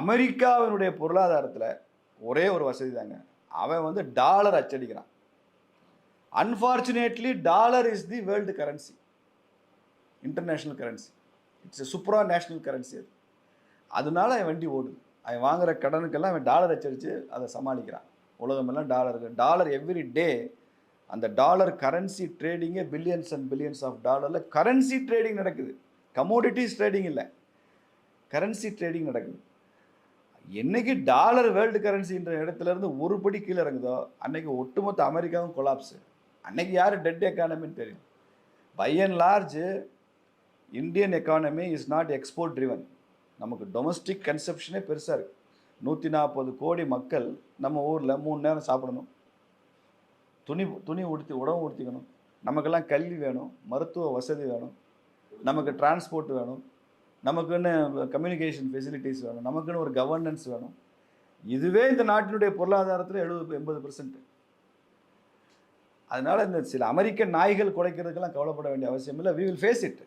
அமெரிக்காவினுடைய பொருளாதாரத்தில் ஒரே ஒரு வசதி தாங்க அவன் வந்து dollar அச்சடிக்கிறான். Unfortunately dollar is the world currency international currency it's a supra national currency அது. அதனால அவன் வண்டி ஓடுது. அவன் வாங்குற கடனுக்கெல்லாம் அவன் டாலர் அச்சடித்து அதை சமாளிக்கிறான். உலகமெல்லாம் டாலருக்கு டாலர் எவ்ரி டே அந்த டாலர் கரன்சி ட்ரேடிங்கே பில்லியன்ஸ் அண்ட் பில்லியன்ஸ் ஆஃப் டாலரில் கரன்சி ட்ரேடிங் நடக்குது. கமோடிட்டிஸ் ட்ரேடிங் இல்லை. கரன்சி ட்ரேடிங் நடக்குது. என்னைக்கு டாலர் வேர்ல்டு கரன்சின்ற இடத்துல இருந்து ஒரு படி கீழே இறங்குதோ அன்னைக்கு ஒட்டுமொத்த அமெரிக்காவும் கொலாப்ஸு. அன்னைக்கு யார் டெட் எக்கானமின்னு தெரியும். By and large Indian economy is not export driven நமக்கு டொமஸ்டிக் கன்செப்ஷனே பெருசாக இருக்குது நூற்றி நாற்பது கோடி மக்கள் நம்ம ஊரில் மூணு நேரம் சாப்பிடணும். துணி துணி உடுத்தி உடம்பு உடுத்திக்கணும். நமக்கெல்லாம் கல்வி வேணும் மருத்துவ வசதி வேணும். நமக்கு டிரான்ஸ்போர்ட் வேணும். நமக்குன்னு கம்யூனிகேஷன் ஃபெசிலிட்டிஸ் வேணும். நமக்குன்னு ஒரு கவர்னன்ஸ் வேணும். இதுவே இந்த நாட்டினுடைய பொருளாதாரத்தில் எழுபது எண்பது பெர்சன்ட் அதனால் இந்த சில அமெரிக்க நாய்கள் குறைக்கிறதுக்கெல்லாம் கவலைப்பட வேண்டிய அவசியம் இல்லை. We will face it